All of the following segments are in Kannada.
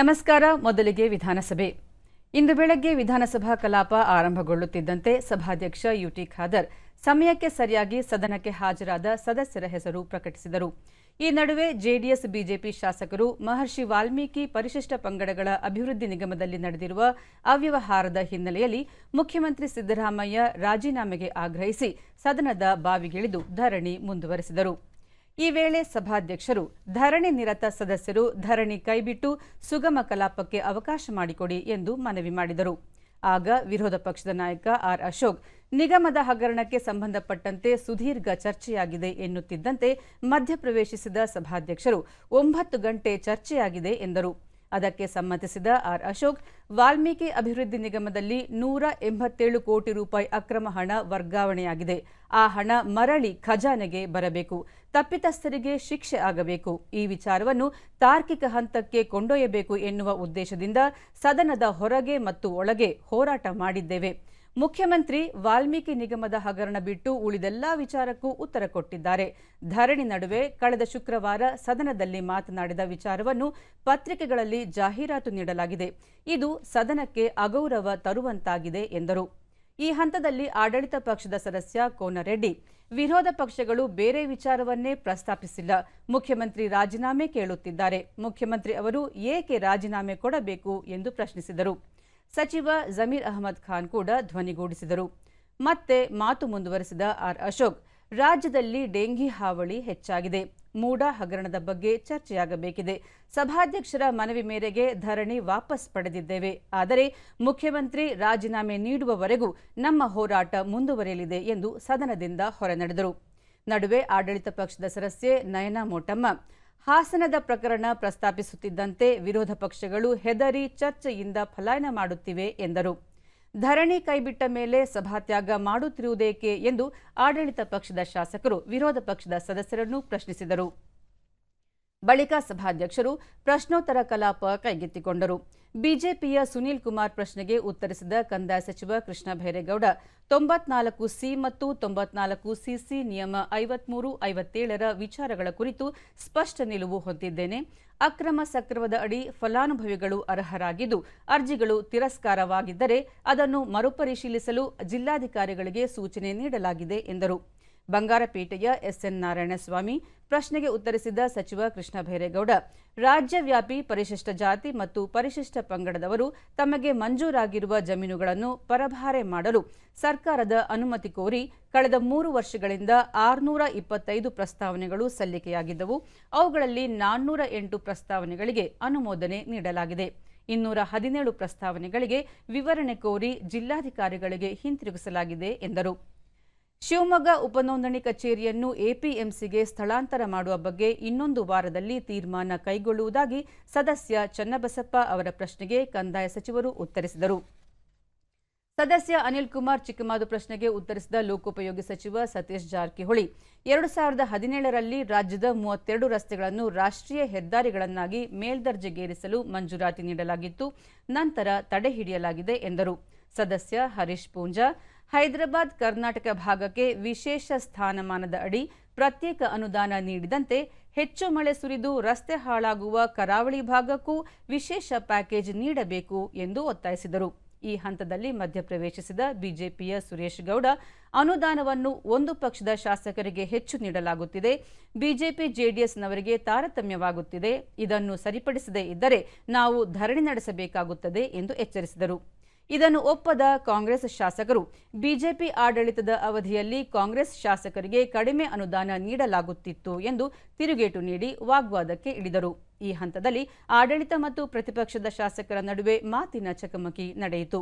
ನಮಸ್ಕಾರ, ಮೊದಲಿಗೆ ವಿಧಾನಸಭೆ. ಇಂದು ಬೆಳಗ್ಗೆ ವಿಧಾನಸಭಾ ಕಲಾಪ ಆರಂಭಗೊಳ್ಳುತ್ತಿದ್ದಂತೆ ಸಭಾಧ್ಯಕ್ಷ ಯುಟಿ ಖಾದರ್ ಸಮಯಕ್ಕೆ ಸರಿಯಾಗಿ ಸದನಕ್ಕೆ ಹಾಜರಾದ ಸದಸ್ಯರ ಹೆಸರು ಪ್ರಕಟಿಸಿದರು. ಈ ನಡುವೆ ಜೆಡಿಎಸ್, ಬಿಜೆಪಿ ಶಾಸಕರು ಮಹರ್ಷಿ ವಾಲ್ಮೀಕಿ ಪರಿಶಿಷ್ಟ ಪಂಗಡಗಳ ಅಭಿವೃದ್ಧಿ ನಿಗಮದಲ್ಲಿ ನಡೆದಿರುವ ಅವ್ಯವಹಾರದ ಹಿನ್ನೆಲೆಯಲ್ಲಿ ಮುಖ್ಯಮಂತ್ರಿ ಸಿದ್ದರಾಮಯ್ಯ ರಾಜೀನಾಮೆಗೆ ಆಗ್ರಹಿಸಿ ಸದನದ ಬಾವಿಗಿಳಿದು ಧರಣಿ ಮುಂದುವರೆಸಿದರು. ಈ ವೇಳೆ ಸಭಾಧ್ಯಕ್ಷರು ಧರಣಿ ನಿರತ ಸದಸ್ಯರು ಧರಣಿ ಕೈಬಿಟ್ಟು ಸುಗಮ ಕಲಾಪಕ್ಕೆ ಅವಕಾಶ ಮಾಡಿಕೊಡಿ ಎಂದು ಮನವಿ ಮಾಡಿದರು. ಆಗ ವಿರೋಧ ಪಕ್ಷದ ನಾಯಕ ಆರ್ ಅಶೋಕ್, ನಿಗಮದ ಹಗರಣಕ್ಕೆ ಸಂಬಂಧಪಟ್ಟಂತೆ ಸುದೀರ್ಘ ಚರ್ಚೆಯಾಗಿದೆ ಎನ್ನುತ್ತಿದ್ದಂತೆ ಮಧ್ಯಪ್ರವೇಶಿಸಿದ ಸಭಾಧ್ಯಕ್ಷರು ಒಂಬತ್ತು ಗಂಟೆ ಚರ್ಚೆಯಾಗಿದೆ ಎಂದರು. ಅದಕ್ಕೆ ಸಮ್ಮತಿಸಿದ ಆರ್ ಅಶೋಕ್, ವಾಲ್ಮೀಕಿ ಅಭಿವೃದ್ಧಿ ನಿಗಮದಲ್ಲಿ ನೂರ ಎಂಬತ್ತೇಳು ಕೋಟಿ ರೂಪಾಯಿ ಅಕ್ರಮ ಹಣ ವರ್ಗಾವಣೆಯಾಗಿದೆ. ಆ ಹಣ ಮರಳಿ ಖಜಾನೆಗೆ ಬರಬೇಕು. ತಪ್ಪಿತಸ್ಥರಿಗೆ ಶಿಕ್ಷೆ ಆಗಬೇಕು. ಈ ವಿಚಾರವನ್ನು ತಾರ್ಕಿಕ ಹಂತಕ್ಕೆ ಕೊಂಡೊಯ್ಯಬೇಕು ಎನ್ನುವ ಉದ್ದೇಶದಿಂದ ಸದನದ ಹೊರಗೆ ಮತ್ತು ಒಳಗೆ ಹೋರಾಟ ಮಾಡಿದ್ದೇವೆ. ಮುಖ್ಯಮಂತ್ರಿ ವಾಲ್ಮೀಕಿ ನಿಗಮದ ಹಗರಣ ಬಿಟ್ಟು ಉಳಿದೆಲ್ಲಾ ವಿಚಾರಕ್ಕೂ ಉತ್ತರ ಕೊಟ್ಟಿದ್ದಾರೆ. ಧರಣಿ ನಡುವೆ ಕಳೆದ ಶುಕ್ರವಾರ ಸದನದಲ್ಲಿ ಮಾತನಾಡಿದ ವಿಚಾರವನ್ನು ಪತ್ರಿಕೆಗಳಲ್ಲಿ ಜಾಹೀರಾತು ನೀಡಲಾಗಿದೆ. ಇದು ಸದನಕ್ಕೆ ಅಗೌರವ ತರುವಂತಾಗಿದೆ ಎಂದರು. ಈ ಹಂತದಲ್ಲಿ ಆಡಳಿತ ಪಕ್ಷದ ಸದಸ್ಯ ಕೋನರೆಡ್ಡಿ ವಿರೋಧ ಪಕ್ಷಗಳು ಬೇರೆ ವಿಚಾರವನ್ನೇ ಪ್ರಸ್ತಾಪಿಸಿಲ್ಲ. ಮುಖ್ಯಮಂತ್ರಿ ರಾಜೀನಾಮೆ ಕೇಳುತ್ತಿದ್ದಾರೆ. ಮುಖ್ಯಮಂತ್ರಿ ಅವರು ಏಕೆ ರಾಜೀನಾಮೆ ಕೊಡಬೇಕು ಎಂದು ಪ್ರಶ್ನಿಸಿದರು. ಸಚಿವ ಜಮೀರ್ ಅಹಮದ್ ಖಾನ್ ಕೂಡ ಧ್ವನಿಗೂಡಿಸಿದರು ಮತ್ತೆ ಮಾತು ಮುಂದುವರೆಸಿದ ಆರ್ ಅಶೋಕ್, ರಾಜ್ಯದಲ್ಲಿ ಡೆಂಗಿ ಹಾವಳಿ ಹೆಚ್ಚಾಗಿದೆ. ಮೂಡ ಹಗರಣದ ಬಗ್ಗೆ ಚರ್ಚೆಯಾಗಬೇಕಿದೆ. ಸಭಾಧ್ಯಕ್ಷರ ಮನವಿ ಮೇರೆಗೆ ಧರಣಿ ವಾಪಸ್ ಪಡೆದಿದ್ದೇವೆ. ಆದರೆ ಮುಖ್ಯಮಂತ್ರಿ ರಾಜೀನಾಮೆ ನೀಡುವವರೆಗೂ ನಮ್ಮ ಹೋರಾಟ ಮುಂದುವರಿಯಲಿದೆ ಎಂದು ಸದನದಿಂದ ಹೊರನಡೆದರು ನಡುವೆ ಆಡಳಿತ ಪಕ್ಷದ ಸದಸ್ಯೆ ನಯನಾ ಮೋಟಮ್ಮ ಹಾಸನದ ಪ್ರಕರಣ ಪ್ರಸ್ತಾಪಿಸುತ್ತಿದ್ದಂತೆ ವಿರೋಧ ಪಕ್ಷಗಳು ಹೆದರಿ ಚರ್ಚೆಯಿಂದ ಪಲಾಯನ ಮಾಡುತ್ತಿವೆ ಎಂದರು. ಧರಣಿ ಕೈಬಿಟ್ಟ ಮೇಲೆ ಸಭಾತ್ಯಾಗ ಮಾಡುತ್ತಿರುವುದೇಕೆ ಎಂದು ಆಡಳಿತ ಪಕ್ಷದ ಶಾಸಕರು ವಿರೋಧ ಪಕ್ಷದ ಸದಸ್ಯರನ್ನು ಪ್ರಶ್ನಿಸಿದರು. ಬಳಿಕ ಸಭಾಧ್ಯಕ್ಷರು ಪ್ರಶ್ನೋತ್ತರ ಕಲಾಪ ಕೈಗೆತ್ತಿಕೊಂಡರು. ಬಿಜೆಪಿಯ ಸುನೀಲ್ ಕುಮಾರ್ ಪ್ರಶ್ನೆಗೆ ಉತ್ತರಿಸಿದ ಕಂದಾಯ ಸಚಿವ ಕೃಷ್ಣ ಭೈರೇಗೌಡ, ತೊಂಬತ್ನಾಲ್ಕು ಸಿ ಮತ್ತು ತೊಂಬತ್ನಾಲ್ಕು ಸಿಸಿ ನಿಯಮ ಐವತ್ಮೂರು, ಐವತ್ತೇಳರ ವಿಚಾರಗಳ ಕುರಿತು ಸ್ಪಷ್ಟ ನಿಲುವು ಹೊಂದಿದ್ದೇನೆ. ಅಕ್ರಮ ಸಕ್ರಮದ ಅಡಿ ಫಲಾನುಭವಿಗಳು ಅರ್ಹರಾಗಿದ್ದು, ಅರ್ಜಿಗಳು ತಿರಸ್ಕಾರವಾಗಿದ್ದರೆ ಅದನ್ನು ಮರುಪರಿಶೀಲಿಸಲು ಜಿಲ್ಲಾಧಿಕಾರಿಗಳಿಗೆ ಸೂಚನೆ ನೀಡಲಾಗಿದೆ ಎಂದರು. ಬಂಗಾರಪೇಟೆಯ ಎಸ್ಎನ್ ನಾರಾಯಣಸ್ವಾಮಿ ಪ್ರಶ್ನೆಗೆ ಉತ್ತರಿಸಿದ ಸಚಿವ ಕೃಷ್ಣ ಭೈರೇಗೌಡ, ರಾಜ್ಯವ್ಯಾಪಿ ಪರಿಶಿಷ್ಟ ಜಾತಿ ಮತ್ತು ಪರಿಶಿಷ್ಟ ಪಂಗಡದವರು ತಮಗೆ ಮಂಜೂರಾಗಿರುವ ಜಮೀನುಗಳನ್ನು ಪರಭಾರೆ ಮಾಡಲು ಸರ್ಕಾರದ ಅನುಮತಿ ಕೋರಿ ಕಳೆದ ಮೂರು ವರ್ಷಗಳಿಂದ ಆರುನೂರ ಇಪ್ಪತ್ತೈದು ಪ್ರಸ್ತಾವನೆಗಳು ಸಲ್ಲಿಕೆಯಾಗಿದ್ದವು. ಅವುಗಳಲ್ಲಿ ನಾನ್ನೂರ ಎಂಟು ಪ್ರಸ್ತಾವನೆಗಳಿಗೆ ಅನುಮೋದನೆ ನೀಡಲಾಗಿದೆ. ಇನ್ನೂರ ಹದಿನೇಳು ಪ್ರಸ್ತಾವನೆಗಳಿಗೆ ವಿವರಣೆ ಕೋರಿ ಜಿಲ್ಲಾಧಿಕಾರಿಗಳಿಗೆ ಹಿಂತಿರುಗಿಸಲಾಗಿದೆ ಎಂದರು. ಶಿವಮೊಗ್ಗ ಉಪನೋಂದಣಿ ಕಚೇರಿಯನ್ನು ಎಪಿಎಂಸಿಗೆ ಸ್ಥಳಾಂತರ ಮಾಡುವ ಬಗ್ಗೆ ಇನ್ನೊಂದು ವಾರದಲ್ಲಿ ತೀರ್ಮಾನ ಕೈಗೊಳ್ಳುವುದಾಗಿ ಸದಸ್ಯ ಚನ್ನಬಸಪ್ಪ ಅವರ ಪ್ರಶ್ನೆಗೆ ಕಂದಾಯ ಸಚಿವರು ಉತ್ತರಿಸಿದರು. ಸದಸ್ಯ ಅನಿಲ್ ಕುಮಾರ್ ಚಿಕ್ಕಮಾದು ಪ್ರಶ್ನೆಗೆ ಉತ್ತರಿಸಿದ ಲೋಕೋಪಯೋಗಿ ಸಚಿವ ಸತೀಶ್ ಜಾರಕಿಹೊಳಿ, ಎರಡು ಸಾವಿರದ ಹದಿನೇಳರಲ್ಲಿ ರಾಜ್ಯದ ಮೂವತ್ತೆರಡು ರಸ್ತೆಗಳನ್ನು ರಾಷ್ಟ್ರೀಯ ಹೆದ್ದಾರಿಗಳನ್ನಾಗಿ ಮೇಲ್ದರ್ಜೆಗೇರಿಸಲು ಮಂಜೂರಾತಿ ನೀಡಲಾಗಿತ್ತು, ನಂತರ ತಡೆ ಹಿಡಿಯಲಾಗಿದೆ ಎಂದರು. ಸದಸ್ಯ ಹರೀಶ್ ಪೂಂಜಾ ಹೈದರಾಬಾದ್ ಕರ್ನಾಟಕ ಭಾಗಕ್ಕೆ ವಿಶೇಷ ಸ್ಥಾನಮಾನದ ಅಡಿ ಪ್ರತ್ಯೇಕ ಅನುದಾನ ನೀಡಿದಂತೆ ಹೆಚ್ಚು ಮಳೆ ಸುರಿದು ರಸ್ತೆ ಹಾಳಾಗುವ ಕರಾವಳಿ ಭಾಗಕ್ಕೂ ವಿಶೇಷ ಪ್ಯಾಕೇಜ್ ನೀಡಬೇಕು ಎಂದು ಒತ್ತಾಯಿಸಿದರು. ಈ ಹಂತದಲ್ಲಿ ಮಧ್ಯಪ್ರವೇಶಿಸಿದ ಬಿಜೆಪಿಯ ಸುರೇಶ್ ಗೌಡ, ಅನುದಾನವನ್ನು ಒಂದು ಪಕ್ಷದ ಶಾಸಕರಿಗೆ ಹೆಚ್ಚು ನೀಡಲಾಗುತ್ತಿದೆ. ಬಿಜೆಪಿ ಜೆಡಿಎಸ್ನವರಿಗೆ ತಾರತಮ್ಯವಾಗುತ್ತಿದೆ. ಇದನ್ನು ಸರಿಪಡಿಸದೇ ಇದ್ದರೆ ನಾವು ಧರಣಿ ನಡೆಸಬೇಕಾಗುತ್ತದೆ ಎಂದು ಎಚ್ಚರಿಸಿದರು. ಇದನ್ನು ಒಪ್ಪದ ಕಾಂಗ್ರೆಸ್ ಶಾಸಕರು, ಬಿಜೆಪಿ ಆಡಳಿತದ ಅವಧಿಯಲ್ಲಿ ಕಾಂಗ್ರೆಸ್ ಶಾಸಕರಿಗೆ ಕಡಿಮೆ ಅನುದಾನ ನೀಡಲಾಗುತ್ತಿತ್ತು ಎಂದು ತಿರುಗೇಟು ನೀಡಿ ವಾಗ್ವಾದಕ್ಕೆ ಇಳಿದರು. ಈ ಹಂತದಲ್ಲಿ ಆಡಳಿತ ಮತ್ತು ಪ್ರತಿಪಕ್ಷದ ಶಾಸಕರ ನಡುವೆ ಮಾತಿನ ಚಕಮಕಿ ನಡೆಯಿತು.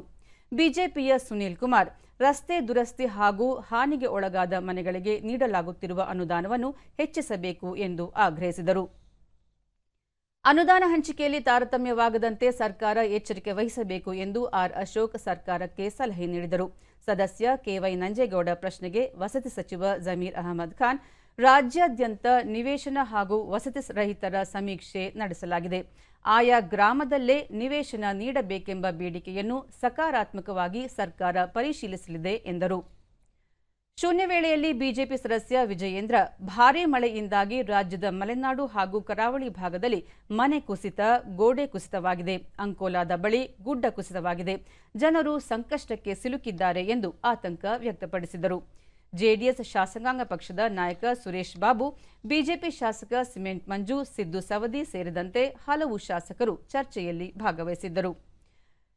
ಬಿಜೆಪಿಯ ಸುನೀಲ್ ಕುಮಾರ್, ರಸ್ತೆ ದುರಸ್ತಿ ಹಾಗೂ ಹಾನಿಗೆ ಒಳಗಾದ ಮನೆಗಳಿಗೆ ನೀಡಲಾಗುತ್ತಿರುವ ಅನುದಾನವನ್ನು ಹೆಚ್ಚಿಸಬೇಕು ಎಂದು ಆಗ್ರಹಿಸಿದರು. ಅನುದಾನ ಹಂಚಿಕೆಯಲ್ಲಿ ತಾರತಮ್ಯವಾಗದಂತೆ ಸರ್ಕಾರ ಎಚ್ಚರಿಕೆ ವಹಿಸಬೇಕು ಎಂದು ಆರ್ ಅಶೋಕ್ ಸರ್ಕಾರಕ್ಕೆ ಸಲಹೆ ನೀಡಿದರು. ಸದಸ್ಯ ಕೆವೈ ನಂಜೇಗೌಡ ಪ್ರಶ್ನೆಗೆ ವಸತಿ ಸಚಿವ ಜಮೀರ್ ಅಹಮದ್ ಖಾನ್, ರಾಜ್ಯಾದ್ಯಂತ ನಿವೇಶನ ಹಾಗೂ ವಸತಿ ರಹಿತರ ಸಮೀಕ್ಷೆ ನಡೆಸಲಾಗಿದೆ. ಆಯಾ ಗ್ರಾಮದಲ್ಲೇ ನಿವೇಶನ ನೀಡಬೇಕೆಂಬ ಬೇಡಿಕೆಯನ್ನು ಸಕಾರಾತ್ಮಕವಾಗಿ ಸರ್ಕಾರ ಪರಿಶೀಲಿಸಲಿದೆ ಎಂದರು. ಶೂನ್ಯ ವೇಳೆಯಲ್ಲಿ ಬಿಜೆಪಿ ಸದಸ್ಯ ವಿಜಯೇಂದ್ರ ಭಾರೀ ಮಳೆಯಿಂದಾಗಿ ರಾಜ್ಯದ ಮಲೆನಾಡು ಹಾಗೂ ಕರಾವಳಿ ಭಾಗದಲ್ಲಿ ಮನೆ ಕುಸಿತ, ಗೋಡೆ ಕುಸಿತವಾಗಿದೆ. ಅಂಕೋಲಾದ ಬಳಿ ಗುಡ್ಡ ಕುಸಿತವಾಗಿದೆ. ಜನರು ಸಂಕಷ್ಟಕ್ಕೆ ಸಿಲುಕಿದ್ದಾರೆ ಎಂದು ಆತಂಕ ವ್ಯಕ್ತಪಡಿಸಿದರು. ಜೆಡಿಎಸ್ ಶಾಸಕಾಂಗ ಪಕ್ಷದ ನಾಯಕ ಸುರೇಶ್ ಬಾಬು, ಬಿಜೆಪಿ ಶಾಸಕ ಸಿಮೆಂಟ್ ಮಂಜು, ಸಿದ್ದು ಸವದಿ ಸೇರಿದಂತೆ ಹಲವು ಶಾಸಕರು ಚರ್ಚೆಯಲ್ಲಿ ಭಾಗವಹಿಸಿದ್ದರು.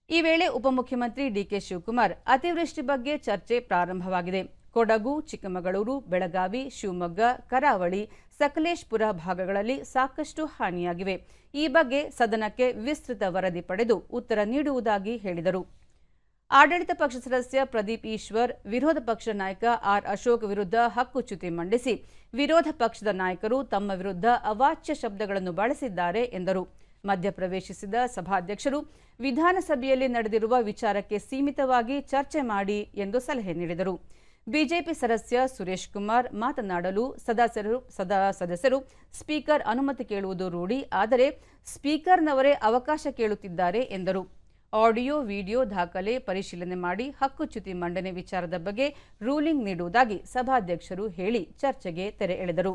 ಈ ವೇಳೆ ಉಪಮುಖ್ಯಮಂತ್ರಿ ಡಿಕೆ ಶಿವಕುಮಾರ್ ಅತಿವೃಷ್ಟಿ ಬಗ್ಗೆ ಚರ್ಚೆ ಪ್ರಾರಂಭವಾಗಿದೆ. ಕೊಡಗು, ಚಿಕ್ಕಮಗಳೂರು, ಬೆಳಗಾವಿ, ಶಿವಮೊಗ್ಗ, ಕರಾವಳಿ, ಸಕಲೇಶ್ಪುರ ಭಾಗಗಳಲ್ಲಿ ಸಾಕಷ್ಟು ಹಾನಿಯಾಗಿವೆ. ಈ ಬಗ್ಗೆ ಸದನಕ್ಕೆ ವಿಸ್ತೃತ ವರದಿ ಪಡೆದು ಉತ್ತರ ನೀಡುವುದಾಗಿ ಹೇಳಿದರು. ಆಡಳಿತ ಪಕ್ಷ ಸದಸ್ಯ ಪ್ರದೀಪ್ ಈಶ್ವರ್, ವಿರೋಧ ಪಕ್ಷ ನಾಯಕ ಆರ್ ಅಶೋಕ್ ವಿರುದ್ಧ ಹಕ್ಕುಚ್ಯುತಿ ಮಂಡಿಸಿ, ವಿರೋಧ ಪಕ್ಷದ ನಾಯಕರು ತಮ್ಮ ವಿರುದ್ಧ ಅವಾಚ್ಯ ಶಬ್ದಗಳನ್ನು ಬಳಸಿದ್ದಾರೆ ಎಂದರು. ಮಧ್ಯಪ್ರವೇಶಿಸಿದ ಸಭಾಧ್ಯಕ್ಷರು, ವಿಧಾನಸಭೆಯಲ್ಲಿ ನಡೆದಿರುವ ವಿಚಾರಕ್ಕೆ ಸೀಮಿತವಾಗಿ ಚರ್ಚೆ ಮಾಡಿ ಎಂದು ಸಲಹೆ ನೀಡಿದರು. ಬಿಜೆಪಿ ಸದಸ್ಯ ಸುರೇಶ್ ಕುಮಾರ್ ಮಾತನಾಡಲು ಸದಸ್ಯರು ಸದಾ ಸದಸ್ಯರು ಸ್ಪೀಕರ್ ಅನುಮತಿ ಕೇಳುವುದು ರೂಢಿ, ಆದರೆ ಸ್ಪೀಕರ್ನವರೇ ಅವಕಾಶ ಕೇಳುತ್ತಿದ್ದಾರೆ ಎಂದರು. ಆಡಿಯೋ, ವಿಡಿಯೋ ದಾಖಲೆ ಪರಿಶೀಲನೆ ಮಾಡಿ ಹಕ್ಕುಚ್ಯುತಿ ಮಂಡನೆ ವಿಚಾರದ ಬಗ್ಗೆ ರೂಲಿಂಗ್ ನೀಡುವುದಾಗಿ ಸಭಾಧ್ಯಕ್ಷರು ಹೇಳಿ ಚರ್ಚೆಗೆ ತೆರೆ ಎಳೆದರು.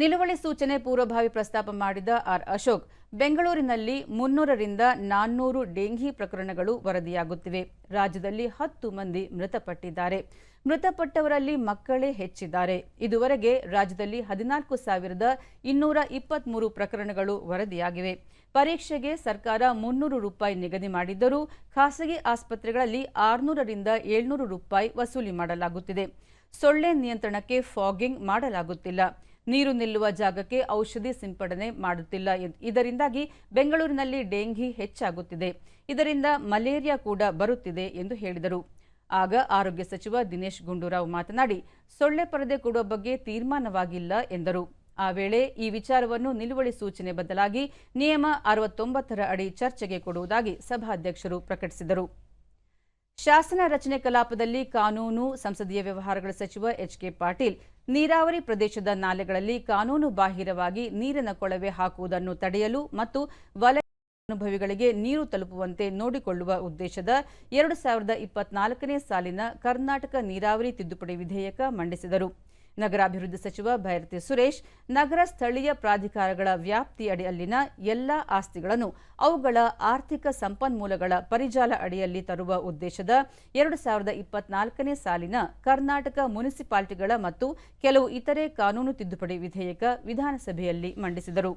ನಿಲುವಳಿ ಸೂಚನೆ ಪೂರ್ವಭಾವಿ ಪ್ರಸ್ತಾಪ ಮಾಡಿದ ಆರ್ ಅಶೋಕ್, ಬೆಂಗಳೂರಿನಲ್ಲಿ ಮುನ್ನೂರರಿಂದ ನಾನ್ನೂರು ಡೆಂಘಿ ಪ್ರಕರಣಗಳು ವರದಿಯಾಗುತ್ತಿವೆ. ರಾಜ್ಯದಲ್ಲಿ ಹತ್ತು ಮಂದಿ ಮೃತಪಟ್ಟಿದ್ದಾರೆ. ಮೃತಪಟ್ಟವರಲ್ಲಿ ಮಕ್ಕಳೇ ಹೆಚ್ಚಿದ್ದಾರೆ. ಇದುವರೆಗೆ ರಾಜ್ಯದಲ್ಲಿ ಹದಿನಾಲ್ಕು ಸಾವಿರದ ಇನ್ನೂರ ಇಪ್ಪತ್ಮೂರು ಪ್ರಕರಣಗಳು ವರದಿಯಾಗಿವೆ. ಪರೀಕ್ಷೆಗೆ ಸರ್ಕಾರ ಮುನ್ನೂರು ರೂಪಾಯಿ ನಿಗದಿ ಮಾಡಿದ್ದರೂ ಖಾಸಗಿ ಆಸ್ಪತ್ರೆಗಳಲ್ಲಿ ಆರುನೂರರಿಂದ ಏಳ್ನೂರು ರೂಪಾಯಿ ವಸೂಲಿ ಮಾಡಲಾಗುತ್ತಿದೆ. ಸೊಳ್ಳೆ ನಿಯಂತ್ರಣಕ್ಕೆ ಫಾಗಿಂಗ್ ಮಾಡಲಾಗುತ್ತಿಲ್ಲ. ನೀರು ನಿಲ್ಲುವ ಜಾಗಕ್ಕೆ ಔಷಧಿ ಸಿಂಪಡಣೆ ಮಾಡುತ್ತಿಲ್ಲ ಇದರಿಂದಾಗಿ ಬೆಂಗಳೂರಿನಲ್ಲಿ ಡೆಂಘಿ ಹೆಚ್ಚಾಗುತ್ತಿದೆ. ಇದರಿಂದ ಮಲೇರಿಯಾ ಕೂಡ ಬರುತ್ತಿದೆ ಎಂದು ಹೇಳಿದರು. ಆಗ ಆರೋಗ್ಯ ಸಚಿವ ದಿನೇಶ್ ಗುಂಡೂರಾವ್ ಮಾತನಾಡಿ, ಸೊಳ್ಳೆ ಪರದೆ ಕೊಡುವ ಬಗ್ಗೆ ತೀರ್ಮಾನವಾಗಿಲ್ಲ ಎಂದರು. ಆ ವೇಳೆ ಈ ವಿಚಾರವನ್ನು ನಿಲುವಳಿ ಸೂಚನೆ ಬದಲಾಗಿ ನಿಯಮ ಅರವತ್ತೊಂಬತ್ತರ ಅಡಿ ಚರ್ಚೆಗೆ ಕೊಡುವುದಾಗಿ ಸಭಾಧ್ಯಕ್ಷರು ಪ್ರಕಟಿಸಿದರು. ಶಾಸನ ರಚನೆ ಕಲಾಪದಲ್ಲಿ ಕಾನೂನು, ಸಂಸದೀಯ ವ್ಯವಹಾರಗಳ ಸಚಿವ ಎಚ್ ಕೆ ಪಾಟೀಲ್, ನೀರಾವರಿ ಪ್ರದೇಶದ ನಾಲೆಗಳಲ್ಲಿ ಕಾನೂನು ಬಾಹಿರವಾಗಿ ನೀರಿನ ಕೊಳವೆ ಹಾಕುವುದನ್ನು ತಡೆಯಲು ಮತ್ತು ವಲಯ ಅನುಭವಿಗಳಿಗೆ ನೀರು ತಲುಪುವಂತೆ ನೋಡಿಕೊಳ್ಳುವ ಉದ್ದೇಶದ ಎರಡು ಸಾವಿರದ ಇಪ್ಪತ್ನಾಲ್ಕನೇ ಸಾಲಿನ ಕರ್ನಾಟಕ ನೀರಾವರಿ ತಿದ್ದುಪಡಿ ವಿಧೇಯಕ ಮಂಡಿಸಿದರು. ನಗರಾಭಿವೃದ್ಧಿ ಸಚಿವ ಭೈರತಿ ಸುರೇಶ್, ನಗರ ಸ್ಥಳೀಯ ಪ್ರಾಧಿಕಾರಗಳ ವ್ಯಾಪ್ತಿ ಅಡಿಯಲ್ಲಿನ ಎಲ್ಲಾ ಆಸ್ತಿಗಳನ್ನು ಅವುಗಳ ಆರ್ಥಿಕ ಸಂಪನ್ಮೂಲಗಳ ಪರಿಜಾಲ ಅಡಿಯಲ್ಲಿ ತರುವ ಉದ್ದೇಶದ ಎರಡು ಸಾವಿರದ ಇಪ್ಪತ್ನಾಲ್ಕನೇ ಸಾಲಿನ ಕರ್ನಾಟಕ ಮುನಿಸಿಪಾಲಿಟಿಗಳ ಮತ್ತು ಕೆಲವು ಇತರೆ ಕಾನೂನು ತಿದ್ದುಪಡಿ ವಿಧೇಯಕ ವಿಧಾನಸಭೆಯಲ್ಲಿ ಮಂಡಿಸಿದರು.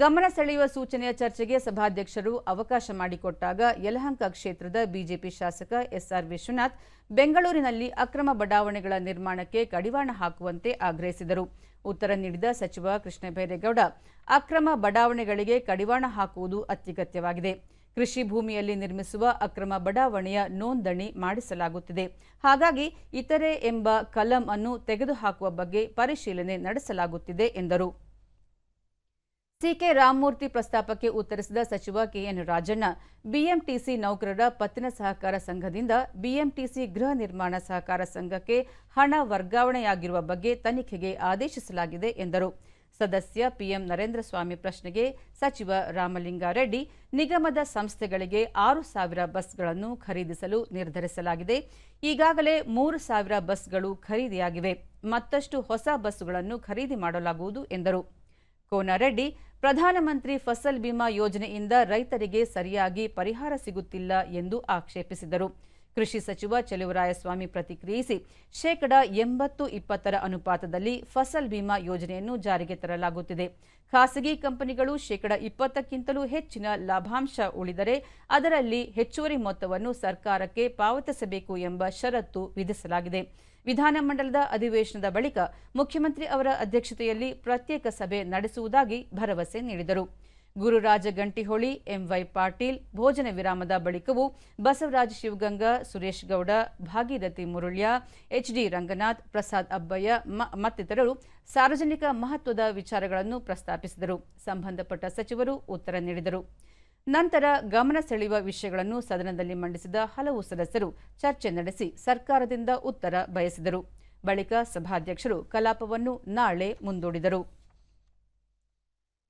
ಗಮನ ಸೆಳೆಯುವ ಸೂಚನೆಯ ಚರ್ಚೆಗೆ ಸಭಾಧ್ಯಕ್ಷರು ಅವಕಾಶ ಮಾಡಿಕೊಟ್ಟಾಗ ಯಲಹಂಕ ಕ್ಷೇತ್ರದ ಬಿಜೆಪಿ ಶಾಸಕ ಎಸ್ಆರ್ ವಿಶ್ವನಾಥ್ ಬೆಂಗಳೂರಿನಲ್ಲಿ ಅಕ್ರಮ ಬಡಾವಣೆಗಳ ನಿರ್ಮಾಣಕ್ಕೆ ಕಡಿವಾಣ ಹಾಕುವಂತೆ ಆಗ್ರಹಿಸಿದರು. ಉತ್ತರ ನೀಡಿದ ಸಚಿವ ಕೃಷ್ಣ ಬೈರೇಗೌಡ ಅಕ್ರಮ ಬಡಾವಣೆಗಳಿಗೆ ಕಡಿವಾಣ ಹಾಕುವುದು ಅತ್ಯಗತ್ಯವಾಗಿದೆ. ಕೃಷಿ ಭೂಮಿಯಲ್ಲಿ ನಿರ್ಮಿಸುವ ಅಕ್ರಮ ಬಡಾವಣೆಯ ನೋಂದಣಿ ಮಾಡಿಸಲಾಗುತ್ತಿದೆ. ಹಾಗಾಗಿ ಇತರೆ ಎಂಬ ಕಲಂ ಅನ್ನು ತೆಗೆದುಹಾಕುವ ಬಗ್ಗೆ ಪರಿಶೀಲನೆ ನಡೆಸಲಾಗುತ್ತಿದೆ ಎಂದರು. ಸಿಕೆ ರಾಮಮೂರ್ತಿ ಪ್ರಸ್ತಾಪಕ್ಕೆ ಉತ್ತರಿಸಿದ ಸಚಿವ ಕೆಎನ್ ರಾಜಣ್ಣ, ಬಿಎಂಟಿಸಿ ನೌಕರರ ಪತ್ತಿನ ಸಹಕಾರ ಸಂಘದಿಂದ ಬಿಎಂಟಿಸಿ ಗೃಹ ನಿರ್ಮಾಣ ಸಹಕಾರ ಸಂಘಕ್ಕೆ ಹಣ ವರ್ಗಾವಣೆಯಾಗಿರುವ ಬಗ್ಗೆ ತನಿಖೆಗೆ ಆದೇಶಿಸಲಾಗಿದೆ ಎಂದರು. ಸದಸ್ಯ ಪಿಎಂ ನರೇಂದ್ರ ಸ್ವಾಮಿ ಪ್ರಶ್ನೆಗೆ ಸಚಿವ ರಾಮಲಿಂಗಾರೆಡ್ಡಿ, ನಿಗಮದ ಸಂಸ್ಥೆಗಳಿಗೆ ಆರು ಸಾವಿರ ಬಸ್ಗಳನ್ನು ಖರೀದಿಸಲು ನಿರ್ಧರಿಸಲಾಗಿದೆ. ಈಗಾಗಲೇ ಮೂರು ಸಾವಿರ ಬಸ್ಗಳು ಖರೀದಿಯಾಗಿವೆ. ಮತ್ತಷ್ಟು ಹೊಸ ಬಸ್ಸುಗಳನ್ನು ಖರೀದಿ ಮಾಡಲಾಗುವುದು ಎಂದರು. ಕೋನರೆಡ್ಡಿ ಪ್ರಧಾನಮಂತ್ರಿ ಫಸಲ್ ಬಿಮಾ ಯೋಜನೆಯಿಂದ ರೈತರಿಗೆ ಸರಿಯಾಗಿ ಪರಿಹಾರ ಸಿಗುತ್ತಿಲ್ಲ ಎಂದು ಆಕ್ಷೇಪಿಸಿದರು. ಕೃಷಿ ಸಚಿವ ಚೆಲುವರಾಯಸ್ವಾಮಿ ಪ್ರತಿಕ್ರಿಯಿಸಿ, ಶೇಕಡ ಎಂಬತ್ತು ಇಪ್ಪತ್ತರ ಅನುಪಾತದಲ್ಲಿ ಫಸಲ್ ಬಿಮಾ ಯೋಜನೆಯನ್ನು ಜಾರಿಗೆ ತರಲಾಗುತ್ತಿದೆ. ಖಾಸಗಿ ಕಂಪನಿಗಳು ಶೇಕಡ ಇಪ್ಪತ್ತಕ್ಕಿಂತಲೂ ಹೆಚ್ಚಿನ ಲಾಭಾಂಶ ಉಳಿದರೆ ಅದರಲ್ಲಿ ಹೆಚ್ಚುವರಿ ಮೊತ್ತವನ್ನು ಸರ್ಕಾರಕ್ಕೆ ಪಾವತಿಸಬೇಕು ಎಂಬ ಷರತ್ತು ವಿಧಿಸಲಾಗಿದೆ. ವಿಧಾನಮಂಡಲದ ಅಧಿವೇಶನದ ಬಳಿಕ ಮುಖ್ಯಮಂತ್ರಿ ಅವರ ಅಧ್ಯಕ್ಷತೆಯಲ್ಲಿ ಪ್ರತ್ಯೇಕ ಸಭೆ ನಡೆಸುವುದಾಗಿ ಭರವಸೆ ನೀಡಿದರು. ಗುರುರಾಜ ಗಂಟಿಹೊಳಿ, ಎಂವೈ ಪಾಟೀಲ್, ಭೋಜನ ವಿರಾಮದ ಬಳಿಕವೂ ಬಸವರಾಜ ಶಿವಗಂಗಾ, ಸುರೇಶ್ ಗೌಡ, ಭಾಗೀರಥಿ ಮುರುಳ್ಯ, ಎಚ್ಡಿ ರಂಗನಾಥ್, ಪ್ರಸಾದ್ ಅಬ್ಬಯ್ಯ ಮತ್ತಿತರರು ಸಾರ್ವಜನಿಕ ಮಹತ್ವದ ವಿಚಾರಗಳನ್ನು ಪ್ರಸ್ತಾಪಿಸಿದರು. ಸಂಬಂಧಪಟ್ಟ ಸಚಿವರು ಉತ್ತರ ನೀಡಿದರು. ನಂತರ ಗಮನ ಸೆಳೆಯುವ ವಿಷಯಗಳನ್ನು ಸದನದಲ್ಲಿ ಮಂಡಿಸಿದ ಹಲವು ಸದಸ್ಯರು ಚರ್ಚೆ ನಡೆಸಿ ಸರ್ಕಾರದಿಂದ ಉತ್ತರ ಬಯಸಿದರು. ಬಳಿಕ ಸಭಾಧ್ಯಕ್ಷರು ಕಲಾಪವನ್ನು ನಾಳೆ ಮುಂದೂಡಿದರು.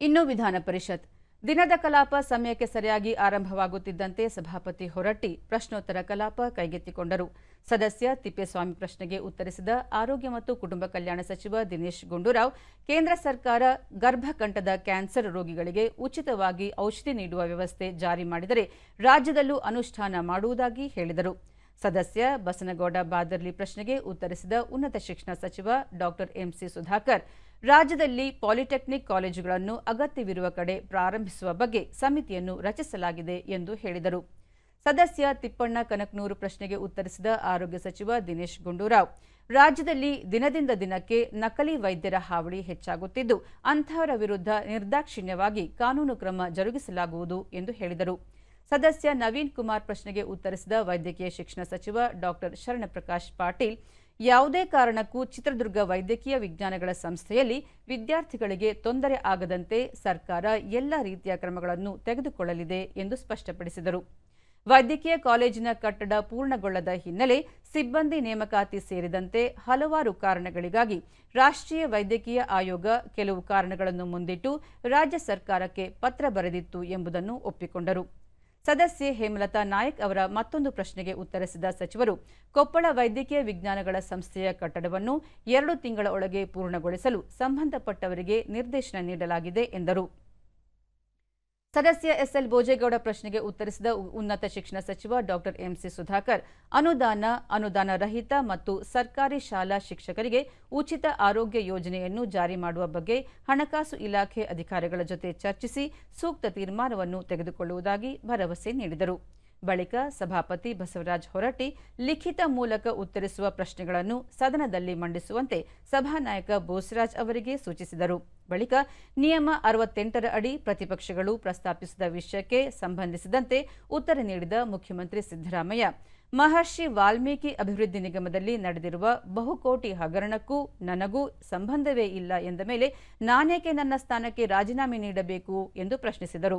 ಇನ್ನು ವಿಧಾನ ಪರಿಷತ್. ದಿನದ ಕಲಾಪ ಸಮಯಕ್ಕೆ ಸರಿಯಾಗಿ ಆರಂಭವಾಗುತ್ತಿದ್ದಂತೆ ಸಭಾಪತಿ ಹೊರಟ್ಟಿ ಪ್ರಶ್ನೋತ್ತರ ಕಲಾಪ ಕೈಗೆತ್ತಿಕೊಂಡರು. ಸದಸ್ಯ ತಿಪ್ಪೇಸ್ವಾಮಿ ಪ್ರಶ್ನೆಗೆ ಉತ್ತರಿಸಿದ ಆರೋಗ್ಯ ಮತ್ತು ಕುಟುಂಬ ಕಲ್ಯಾಣ ಸಚಿವ ದಿನೇಶ್ ಗುಂಡೂರಾವ್, ಕೇಂದ್ರ ಸರ್ಕಾರ ಗರ್ಭಕಂಠದ ಕ್ಯಾನ್ಸರ್ ರೋಗಿಗಳಿಗೆ ಉಚಿತವಾಗಿ ಔಷಧಿ ನೀಡುವ ವ್ಯವಸ್ಥೆ ಜಾರಿ ಮಾಡಿದರೆ ರಾಜ್ಯದಲ್ಲೂ ಅನುಷ್ಠಾನ ಮಾಡುವುದಾಗಿ ಹೇಳಿದರು. ಸದಸ್ಯ ಬಸನಗೌಡ ಬಾದರ್ಲಿ ಪ್ರಶ್ನೆಗೆ ಉತ್ತರಿಸಿದ ಉನ್ನತ ಶಿಕ್ಷಣ ಸಚಿವ ಡಾಕ್ಟರ್ ಎಂಸಿ ಸುಧಾಕರ್, ರಾಜ್ಯದಲ್ಲಿ ಪಾಲಿಟೆಕ್ನಿಕ್ ಕಾಲೇಜುಗಳನ್ನು ಅಗತ್ಯವಿರುವ ಕಡೆ ಪ್ರಾರಂಭಿಸುವ ಬಗ್ಗೆ ಸಮಿತಿಯನ್ನು ರಚಿಸಲಾಗಿದೆ ಎಂದು ಹೇಳಿದರು. ಸದಸ್ಯ ತಿಪ್ಪಣ್ಣ ಕನಕನೂರು ಪ್ರಶ್ನೆಗೆ ಉತ್ತರಿಸಿದ ಆರೋಗ್ಯ ಸಚಿವ ದಿನೇಶ್ ಗುಂಡೂರಾವ್, ರಾಜ್ಯದಲ್ಲಿ ದಿನದಿಂದ ದಿನಕ್ಕೆ ನಕಲಿ ವೈದ್ಯರ ಹಾವಳಿ ಹೆಚ್ಚಾಗುತ್ತಿದ್ದು ಅಂತಹವರ ವಿರುದ್ಧ ನಿರ್ದಾಕ್ಷಿಣ್ಯವಾಗಿ ಕಾನೂನು ಕ್ರಮ ಜರುಗಿಸಲಾಗುವುದು ಎಂದು ಹೇಳಿದರು. ಸದಸ್ಯ ನವೀನ್ ಕುಮಾರ್ ಪ್ರಶ್ನೆಗೆ ಉತ್ತರಿಸಿದ ವೈದ್ಯಕೀಯ ಶಿಕ್ಷಣ ಸಚಿವ ಡಾಕ್ಟರ್ ಶರಣಪ್ರಕಾಶ್ ಪಾಟೀಲ್, ಯಾವುದೇ ಕಾರಣಕ್ಕೂ ಚಿತ್ರದುರ್ಗ ವೈದ್ಯಕೀಯ ವಿಜ್ಞಾನಗಳ ಸಂಸ್ಥೆಯಲ್ಲಿ ವಿದ್ಯಾರ್ಥಿಗಳಿಗೆ ತೊಂದರೆ ಆಗದಂತೆ ಸರ್ಕಾರ ಎಲ್ಲ ರೀತಿಯ ಕ್ರಮಗಳನ್ನು ತೆಗೆದುಕೊಳ್ಳಲಿದೆ ಎಂದು ಸ್ಪಷ್ಟಪಡಿಸಿದರು. ವೈದ್ಯಕೀಯ ಕಾಲೇಜಿನ ಕಟ್ಟಡ ಪೂರ್ಣಗೊಳ್ಳದ ಹಿನ್ನೆಲೆ ಸಿಬ್ಬಂದಿ ನೇಮಕಾತಿ ಸೇರಿದಂತೆ ಹಲವಾರು ಕಾರಣಗಳಿಗಾಗಿ ರಾಷ್ಟ್ರೀಯ ವೈದ್ಯಕೀಯ ಆಯೋಗ ಕೆಲವು ಕಾರಣಗಳನ್ನು ಮುಂದಿಟ್ಟು ರಾಜ್ಯ ಸರ್ಕಾರಕ್ಕೆ ಪತ್ರ ಬರೆದಿತ್ತು ಎಂಬುದನ್ನು ಒಪ್ಪಿಕೊಂಡರು. ಸದಸ್ಯೆ ಹೇಮಲತಾ ನಾಯಕ್ ಅವರ ಮತ್ತೊಂದು ಪ್ರಶ್ನೆಗೆ ಉತ್ತರಿಸಿದ ಸಚಿವರು, ಕೊಪ್ಪಳ ವೈದ್ಯಕೀಯ ವಿಜ್ಞಾನಗಳ ಸಂಸ್ಥೆಯ ಕಟ್ಟಡವನ್ನು ಎರಡು ತಿಂಗಳ ಒಳಗೆ ಪೂರ್ಣಗೊಳಿಸಲು ಸಂಬಂಧಪಟ್ಟವರಿಗೆ ನಿರ್ದೇಶನ ನೀಡಲಾಗಿದೆ ಎಂದರು. ಸದಸ್ಯ ಎಸ್ಎಲ್ ಭೋಜೇಗೌಡ ಪ್ರಶ್ನೆಗೆ ಉತ್ತರಿಸಿದ ಉನ್ನತ ಶಿಕ್ಷಣ ಸಚಿವ ಡಾಕ್ಟರ್ ಎಂಸಿ ಸುಧಾಕರ್, ಅನುದಾನ ಅನುದಾನ ರಹಿತ ಮತ್ತು ಸರ್ಕಾರಿ ಶಾಲಾ ಶಿಕ್ಷಕರಿಗೆ ಉಚಿತ ಆರೋಗ್ಯ ಯೋಜನೆಯನ್ನು ಜಾರಿ ಮಾಡುವ ಬಗ್ಗೆ ಹಣಕಾಸು ಇಲಾಖೆ ಅಧಿಕಾರಿಗಳ ಜೊತೆ ಚರ್ಚಿಸಿ ಸೂಕ್ತ ತೀರ್ಮಾನವನ್ನು ತೆಗೆದುಕೊಳ್ಳುವುದಾಗಿ ಭರವಸೆ ನೀಡಿದರು. ಬಳಿಕ ಸಭಾಪತಿ ಬಸವರಾಜ ಹೊರಟ್ಟಿ ಲಿಖಿತ ಮೂಲಕ ಉತ್ತರಿಸುವ ಪ್ರಶ್ನೆಗಳನ್ನು ಸದನದಲ್ಲಿ ಮಂಡಿಸುವಂತೆ ಸಭಾನಾಯಕ ಬೋಸರಾಜ್ ಅವರಿಗೆ ಸೂಚಿಸಿದರು. ಬಳಿಕ ನಿಯಮ ಅರವತ್ತೆಂಟರ ಅಡಿ ಪ್ರತಿಪಕ್ಷಗಳು ಪ್ರಸ್ತಾಪಿಸಿದ ವಿಷಯಕ್ಕೆ ಸಂಬಂಧಿಸಿದಂತೆ ಉತ್ತರ ನೀಡಿದ ಮುಖ್ಯಮಂತ್ರಿ ಸಿದ್ದರಾಮಯ್ಯ, ಮಹರ್ಷಿ ವಾಲ್ಮೀಕಿ ಅಭಿವೃದ್ಧಿ ನಿಗಮದಲ್ಲಿ ನಡೆದಿರುವ ಬಹುಕೋಟಿ ಹಗರಣಕ್ಕೂ ನನಗೂ ಸಂಬಂಧವೇ ಇಲ್ಲ ಎಂದ ಮೇಲೆ ನಾನೇಕೆ ನನ್ನ ಸ್ಥಾನಕ್ಕೆ ರಾಜೀನಾಮೆ ನೀಡಬೇಕು? ಎಂದು ಪ್ರಶ್ನಿಸಿದರು.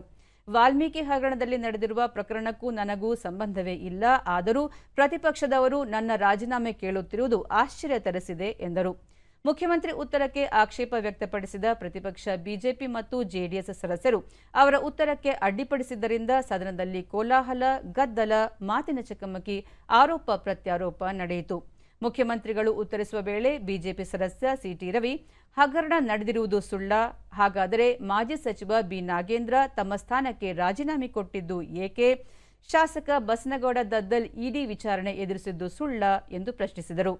ವಾಲ್ಮೀಕಿ ಹಗರಣದಲ್ಲಿ ನಡೆದಿರುವ ಪ್ರಕರಣಕ್ಕೂ ನನಗೂ ಸಂಬಂಧವೇ ಇಲ್ಲ. ಆದರೂ ಪ್ರತಿಪಕ್ಷದವರು ನನ್ನ ರಾಜೀನಾಮೆ ಕೇಳುತ್ತಿರುವುದು ಆಶ್ಚರ್ಯ ತರಿಸಿದೆ ಎಂದರು. ಮುಖ್ಯಮಂತ್ರಿ ಉತ್ತರಕ್ಕೆ ಆಕ್ಷೇಪ ವ್ಯಕ್ತಪಡಿಸಿದ ಪ್ರತಿಪಕ್ಷ ಬಿಜೆಪಿ ಮತ್ತು ಜೆಡಿಎಸ್ ಸದಸ್ಯರು ಅವರ ಉತ್ತರಕ್ಕೆ ಅಡ್ಡಿಪಡಿಸಿದ್ದರಿಂದ ಸದನದಲ್ಲಿ ಕೋಲಾಹಲ, ಗದ್ದಲ, ಮಾತಿನ ಚಕಮಕಿ, ಆರೋಪ ಪ್ರತ್ಯಾರೋಪ ನಡೆಯಿತು. ಮುಖ್ಯಮಂತ್ರಿಗಳು ಉತ್ತರಿಸುವ ವೇಳೆ ಬಿಜೆಪಿ ಸದಸ್ಯ ಸಿಟಿ ರವಿ, ಹಗರಣ ನಡೆದಿರುವುದು ಸುಳ್ಳ. ಹಾಗಾದರೆ ಮಾಜಿ ಸಚಿವ ಬಿ ನಾಗೇಂದ್ರ ತಮ್ಮ ಸ್ಥಾನಕ್ಕೆ ರಾಜೀನಾಮೆ ಕೊಟ್ಟಿದ್ದು ಏಕೆ? ಶಾಸಕ ಬಸನಗೌಡ ದದ್ದಲ್ ಇಡಿ ವಿಚಾರಣೆ ಎದುರಿಸಿದ್ದು ಸುಳ್ಳ ಎಂದು ಪ್ರಶ್ನಿಸಿದರು.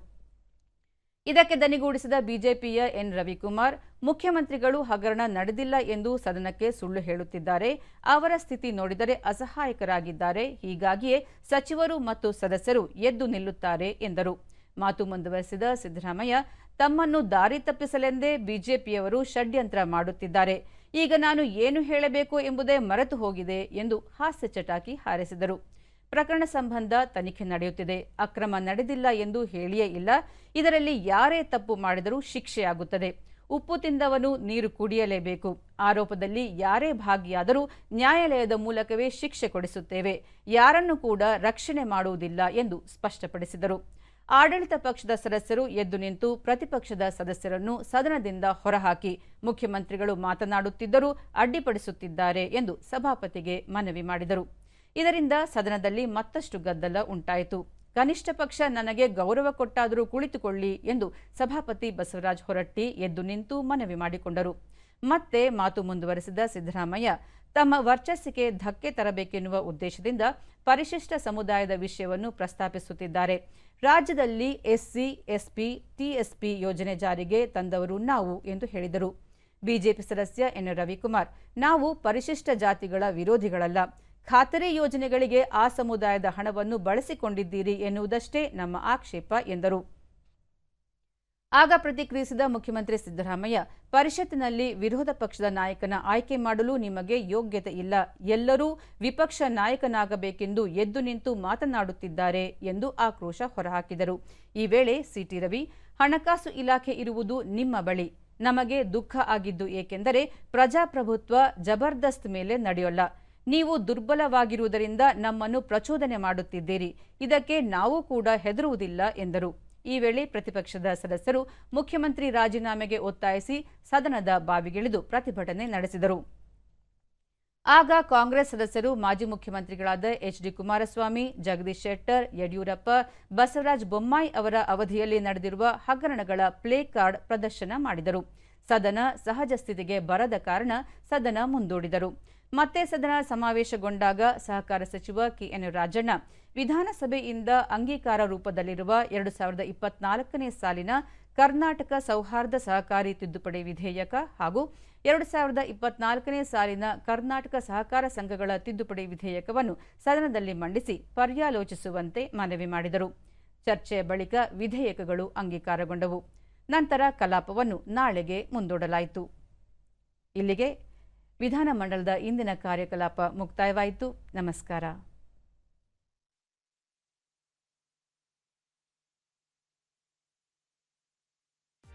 ಇದಕ್ಕೆ ದನಿಗೂಡಿಸಿದ ಬಿಜೆಪಿಯ ಎನ್ ರವಿಕುಮಾರ್, ಮುಖ್ಯಮಂತ್ರಿಗಳು ಹಗರಣ ನಡೆದಿಲ್ಲ ಎಂದು ಸದನಕ್ಕೆ ಸುಳ್ಳು ಹೇಳುತ್ತಿದ್ದಾರೆ. ಅವರ ಸ್ಥಿತಿ ನೋಡಿದರೆ ಅಸಹಾಯಕರಾಗಿದ್ದಾರೆ. ಹೀಗಾಗಿಯೇ ಸಚಿವರು ಮತ್ತು ಸದಸ್ಯರು ಎದ್ದು ನಿಲ್ಲುತ್ತಾರೆ ಎಂದರು. ಮಾತು ಮುಂದುವರೆಸಿದ ಸಿದ್ದರಾಮಯ್ಯ, ತಮ್ಮನ್ನು ದಾರಿ ತಪ್ಪಿಸಲೆಂದೇ ಬಿಜೆಪಿಯವರು ಷಡ್ಯಂತ್ರ ಮಾಡುತ್ತಿದ್ದಾರೆ. ಈಗ ನಾನು ಏನು ಹೇಳಬೇಕು ಎಂಬುದೇ ಮರೆತು ಹೋಗಿದೆ ಎಂದು ಹಾಸ್ಯ ಚಟಾಕಿ ಹಾರಿಸಿದರು. ಪ್ರಕರಣ ಸಂಬಂಧ ತನಿಖೆ ನಡೆಯುತ್ತಿದೆ. ಅಕ್ರಮ ನಡೆದಿಲ್ಲ ಎಂದು ಹೇಳಿಯೇ ಇಲ್ಲ. ಇದರಲ್ಲಿ ಯಾರೇ ತಪ್ಪು ಮಾಡಿದರೂ ಶಿಕ್ಷೆಯಾಗುತ್ತದೆ. ಉಪ್ಪು ತಿಂದವನು ನೀರು ಕುಡಿಯಲೇಬೇಕು. ಆರೋಪದಲ್ಲಿ ಯಾರೇ ಭಾಗಿಯಾದರೂ ನ್ಯಾಯಾಲಯದ ಮೂಲಕವೇ ಶಿಕ್ಷೆ ಕೊಡಿಸುತ್ತೇವೆ. ಯಾರನ್ನು ಕೂಡ ರಕ್ಷಣೆ ಮಾಡುವುದಿಲ್ಲ ಎಂದು ಸ್ಪಷ್ಟಪಡಿಸಿದರು. ಆಡಳಿತ ಪಕ್ಷದ ಸದಸ್ಯರು ಎದ್ದು ನಿಂತು ಪ್ರತಿಪಕ್ಷದ ಸದಸ್ಯರನ್ನು ಸದನದಿಂದ ಹೊರಹಾಕಿ ಮುಖ್ಯಮಂತ್ರಿಗಳು ಮಾತನಾಡುತ್ತಿದ್ದರೂ ಅಡ್ಡಿಪಡಿಸುತ್ತಿದ್ದಾರೆ ಎಂದು ಸಭಾಪತಿಗೆ ಮನವಿ ಮಾಡಿದರು. ಇದರಿಂದ ಸದನದಲ್ಲಿ ಮತ್ತಷ್ಟು ಗದ್ದಲ ಉಂಟಾಯಿತು. ಕನಿಷ್ಠ ಪಕ್ಷ ನನಗೆ ಗೌರವ ಕೊಟ್ಟಾದರೂ ಕುಳಿತುಕೊಳ್ಳಿ ಎಂದು ಸಭಾಪತಿ ಬಸವರಾಜ ಹೊರಟ್ಟಿ ಎದ್ದು ನಿಂತು ಮನವಿ ಮಾಡಿಕೊಂಡರು. ಮತ್ತೆ ಮಾತು ಮುಂದುವರೆಸಿದ ಸಿದ್ದರಾಮಯ್ಯ, ತಮ್ಮ ವರ್ಚಸ್ಸಿಗೆ ಧಕ್ಕೆ ತರಬೇಕೆನ್ನುವ ಉದ್ದೇಶದಿಂದ ಪರಿಶಿಷ್ಟ ಸಮುದಾಯದ ವಿಷಯವನ್ನು ಪ್ರಸ್ತಾಪಿಸುತ್ತಿದ್ದಾರೆ. ರಾಜ್ಯದಲ್ಲಿ ಎಸ್ಸಿ ಎಸ್ಪಿ ಟಿಎಸ್ಪಿ ಯೋಜನೆ ಜಾರಿಗೆ ತಂದವರು ನಾವು ಎಂದು ಹೇಳಿದರು. ಬಿಜೆಪಿ ಸದಸ್ಯ ಎನ್. ರವಿಕುಮಾರ್, ನಾವು ಪರಿಶಿಷ್ಟ ಜಾತಿಗಳ ವಿರೋಧಿಗಳಲ್ಲ. ಖಾತರಿ ಯೋಜನೆಗಳಿಗೆ ಆ ಸಮುದಾಯದ ಹಣವನ್ನು ಬಳಸಿಕೊಂಡಿದ್ದೀರಿ ಎನ್ನುವುದಷ್ಟೇ ನಮ್ಮ ಆಕ್ಷೇಪ ಎಂದರು. ಆಗ ಪ್ರತಿಕ್ರಿಯಿಸಿದ ಮುಖ್ಯಮಂತ್ರಿ ಸಿದ್ದರಾಮಯ್ಯ, ಪರಿಷತ್ತಿನಲ್ಲಿ ವಿರೋಧ ಪಕ್ಷದ ನಾಯಕನ ಆಯ್ಕೆ ಮಾಡಲು ನಿಮಗೆ ಯೋಗ್ಯತೆ ಇಲ್ಲ. ಎಲ್ಲರೂ ವಿಪಕ್ಷ ನಾಯಕನಾಗಬೇಕೆಂದು ಎದ್ದು ನಿಂತು ಮಾತನಾಡುತ್ತಿದ್ದಾರೆ ಎಂದು ಆಕ್ರೋಶ ಹೊರಹಾಕಿದರು. ಈ ವೇಳೆ ಸಿಟಿ ರವಿ, ಹಣಕಾಸು ಇಲಾಖೆ ಇರುವುದು ನಿಮ್ಮ ಬಳಿ. ನಮಗೆ ದುಃಖ ಆಗಿದ್ದು ಏಕೆಂದರೆ ಪ್ರಜಾಪ್ರಭುತ್ವ ಜಬರ್ದಸ್ತ್ ಮೇಲೆ ನಡೆಯೋಲ್ಲ. ನೀವು ದುರ್ಬಲವಾಗಿರುವುದರಿಂದ ನಮ್ಮನ್ನು ಪ್ರಚೋದನೆ ಮಾಡುತ್ತಿದ್ದೀರಿ. ಇದಕ್ಕೆ ನಾವು ಕೂಡ ಹೆದರುವುದಿಲ್ಲ ಎಂದರು. ಈ ವೇಳೆ ಪ್ರತಿಪಕ್ಷದ ಸದಸ್ಯರು ಮುಖ್ಯಮಂತ್ರಿ ರಾಜೀನಾಮೆಗೆ ಒತ್ತಾಯಿಸಿ ಸದನದ ಬಾವಿಗಿಳಿದು ಪ್ರತಿಭಟನೆ ನಡೆಸಿದರು. ಆಗ ಕಾಂಗ್ರೆಸ್ ಸದಸ್ಯರು ಮಾಜಿ ಮುಖ್ಯಮಂತ್ರಿಗಳಾದ ಎಚ್ ಡಿ ಕುಮಾರಸ್ವಾಮಿ, ಜಗದೀಶ್ ಶೆಟ್ಟರ್, ಯಡಿಯೂರಪ್ಪ, ಬಸವರಾಜ ಬೊಮ್ಮಾಯಿ ಅವರ ಅವಧಿಯಲ್ಲಿ ನಡೆದಿರುವ ಹಗರಣಗಳ ಪ್ಲೇ ಕಾರ್ಡ್ ಪ್ರದರ್ಶನ ಮಾಡಿದರು. ಸದನ ಸಹಜ ಸ್ಥಿತಿಗೆ ಬರದ ಕಾರಣ ಸದನ ಮುಂದೂಡಿದರು. ಮತ್ತೆ ಸದನ ಸಮಾವೇಶಗೊಂಡಾಗ ಸಹಕಾರ ಸಚಿವ ಕೆಎನ್ ರಾಜಣ್ಣ ವಿಧಾನಸಭೆಯಿಂದ ಅಂಗೀಕಾರ ರೂಪದಲ್ಲಿರುವ ಎರಡು ಸಾವಿರದ ಇಪ್ಪತ್ನಾಲ್ಕನೇ ಸಾಲಿನ ಕರ್ನಾಟಕ ಸೌಹಾರ್ದ ಸಹಕಾರಿ ತಿದ್ದುಪಡಿ ವಿಧೇಯಕ ಹಾಗೂ ಎರಡು ಸಾವಿರದ ಇಪ್ಪತ್ನಾಲ್ಕನೇ ಸಾಲಿನ ಕರ್ನಾಟಕ ಸಹಕಾರ ಸಂಘಗಳ ತಿದ್ದುಪಡಿ ವಿಧೇಯಕವನ್ನು ಸದನದಲ್ಲಿ ಮಂಡಿಸಿ ಪರ್ಯಾಲೋಚಿಸುವಂತೆ ಮನವಿ ಮಾಡಿದರು. ಚರ್ಚೆಯ ಬಳಿಕ ವಿಧೇಯಕಗಳು ಅಂಗೀಕಾರಗೊಂಡವು. ನಂತರ ಕಲಾಪವನ್ನು ನಾಳೆಗೆ ಮುಂದೂಡಲಾಯಿತು. ಇಲ್ಲಿಗೆ ವಿಧಾನಮಂಡಲದ ಇಂದಿನ ಕಾರ್ಯಕಲಾಪ ಮುಕ್ತಾಯವಾಯಿತು. ನಮಸ್ಕಾರ.